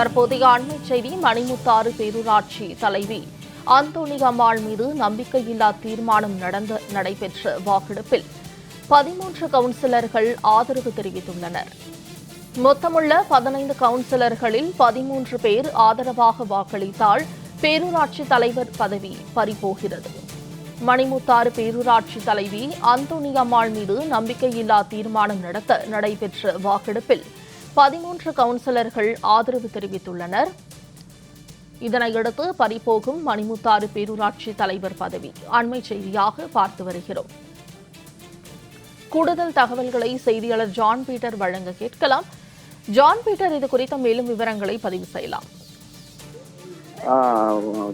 தற்போதைய அண்மை செய்தி மணிமுத்தாறு பேரூராட்சி தலைவி அந்தோணி அம்மாள் மீது நம்பிக்கையில்லா தீர்மானம் நடந்த நடைபெற்ற வாக்கெடுப்பில் பதிமூன்று கவுன்சிலர்கள் ஆதரவு தெரிவித்துள்ளனர். மொத்தமுள்ள பதினைந்து கவுன்சிலர்களில் பதிமூன்று பேர் ஆதரவாக வாக்களித்தால் பேரூராட்சி தலைவர் பதவி பறிபோகிறது. மணிமுத்தாறு பேரூராட்சி தலைவி அந்தோணி அம்மாள் மீது நம்பிக்கையில்லா தீர்மானம் நடத்த நடைபெற்ற வாக்கெடுப்பில் பதிமூன்று கவுன்சிலர்கள் ஆதரவு தெரிவித்துள்ளனர். இதனையடுத்து பறிபோகும் மணிமுத்தாறு பேரூராட்சி தலைவர் பதவி அண்மை செய்தியாக பார்த்து வருகிறோம். கூடுதல் தகவல்களை செய்தியாளர் ஜான் பீட்டர் வழங்க கேட்கலாம். ஜான் பீட்டர் இது குறித்த மேலும் விவரங்களை பதிவு செய்யலாம்.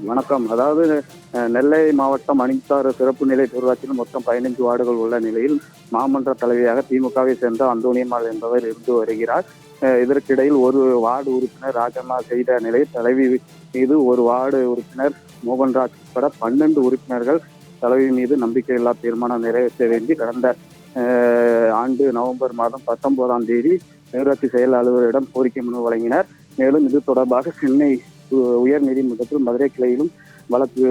வணக்கம். அதாவது நெல்லை மாவட்டம் அணித்தாறு சிறப்பு நிலை பேரூராட்சியில் மொத்தம் பதினைந்து வார்டுகள் உள்ள நிலையில் மாமன்ற தலைவியாக திமுகவை சேர்ந்த அந்தோனியம்மாள் என்பவர் இருந்து வருகிறார். இதற்கிடையில் ஒரு வார்டு உறுப்பினர் ராஜம்மா செய்த நிலை தலைவி மீது ஒரு வார்டு உறுப்பினர் மோகன்ராஜ் உட்பட பன்னெண்டு உறுப்பினர்கள் தலைவி மீது நம்பிக்கையில்லா தீர்மானம் நிறைவேற்ற வேண்டி கடந்த ஆண்டு நவம்பர் மாதம் பத்தொன்பதாம் தேதி பேரூராட்சி செயல் அலுவலரிடம் கோரிக்கை மனு வழங்கினர். மேலும் இது தொடர்பாக சென்னை உயர் நீதிமன்றத்தில் மதுரை கிளையிலும் வழக்கு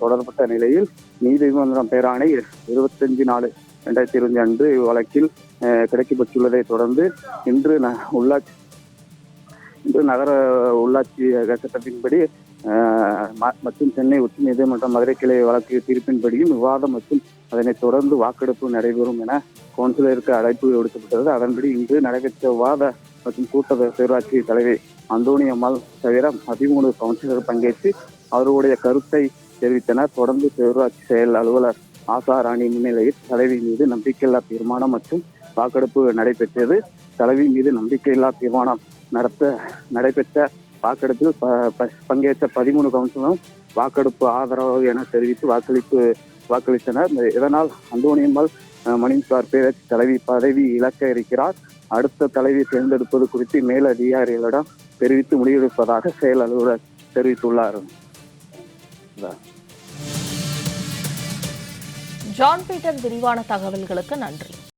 தொடரப்பட்ட நிலையில் நீதிமன்றம் பேராணை இருபத்தஞ்சு நாலு ரெண்டாயிரத்தி இருபத்தி அன்று வழக்கில் அஹ், கிடைக்கப்பட்டுள்ளதை தொடர்ந்து இன்று ந- உள்ளாட்சி இன்று நகர உள்ளாட்சி சட்டத்தின்படி மற்றும் சென்னை உச்ச நீதிமன்றம் மதுரை கிளை வழக்கு தீர்ப்பின்படியும் விவாதம் மற்றும் அதனைத் தொடர்ந்து வாக்கெடுப்பு நடைபெறும் என கவுன்சிலருக்கு அழைப்பு விடுக்கப்பட்டது. அதன்படி இன்று நடைபெற்ற விவாத மற்றும் கூட்ட பேராட்சி தலைவி அந்தோணி அம்மாள் தவிர பதிமூணு கவுன்சிலர் பங்கேற்று அவர்களுடைய கருத்தை தெரிவித்தனர். தொடர்ந்து பேரூராட்சி செயல் அலுவலர் ஆசா ராணி முன்னிலையில் தலைவி மீது நம்பிக்கையில்லா தீர்மானம் மற்றும் வாக்கெடுப்பு நடைபெற்றது. தலைவி மீது நம்பிக்கையில்லா தீர்மானம் நடத்த நடைபெற்ற வாக்கெடுப்பில் ப- ப- பங்கேற்ற பதிமூணு கவுன்சிலரும் வாக்கெடுப்பு ஆதரவு என தெரிவித்து வாக்களிப்பு வாக்களித்தனர். இதனால் அந்தோணியம்மாள் அஹ், மணிசார் பேரட்சி தலைவி பதவி இழக்க இருக்கிறார். அடுத்த தலைவி தேர்ந்தெடுப்பது குறித்து மேல் அதிகாரிகளிடம் தெரிவித்து முடிவெடுப்பதாக செயல் அலுவலர் தெரிவித்துள்ளார். ஜான் பீட்டர் விரிவான தகவல்களுக்கு நன்றி.